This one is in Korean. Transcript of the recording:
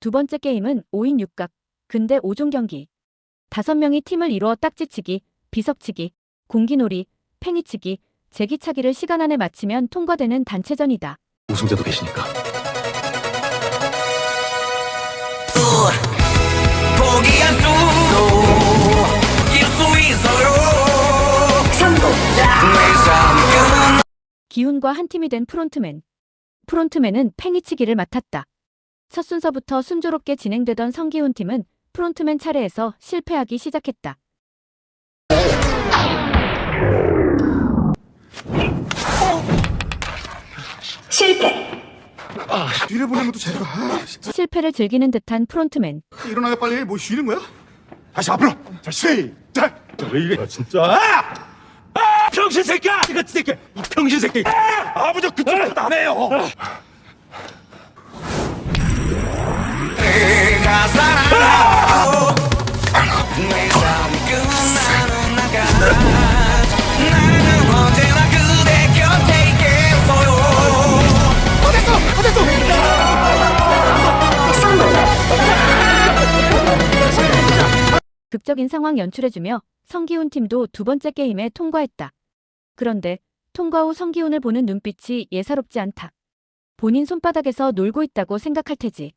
두 번째 게임은 5인 6각, 근대 5종 경기. 다섯 명이 팀을 이루어 딱지치기, 비석치기, 공기놀이, 팽이치기, 제기차기를 시간 안에 마치면 통과되는 단체전이다. 우승자도 계시니까. 수도 수 있어요 기훈과 한 팀이 된 프론트맨. 프론트맨은 팽이치기를 맡았다. 첫 순서부터 순조롭게 진행되던 성기훈 팀은 프론트맨 차례에서 실패하기 시작했다. 실패. 뒤를 보내는 것도 제가 아, 진짜. 실패를 즐기는 듯한 프론트맨. 일어나요 빨리 뭐 쉬는 거야? 다시 앞으로 자 시작 왜 이래 진짜 아! 병신 새끼야! 이거 새끼! 이 병신 새끼! 아버지 그쪽에서 나네요 내 극적인 상황 연출해주며 성기훈 팀도 두 번째 게임에 통과했다. 그런데 통과 후 성기훈을 보는 눈빛이 예사롭지 않다. 본인 손바닥에서 놀고 있다고 생각할 테지.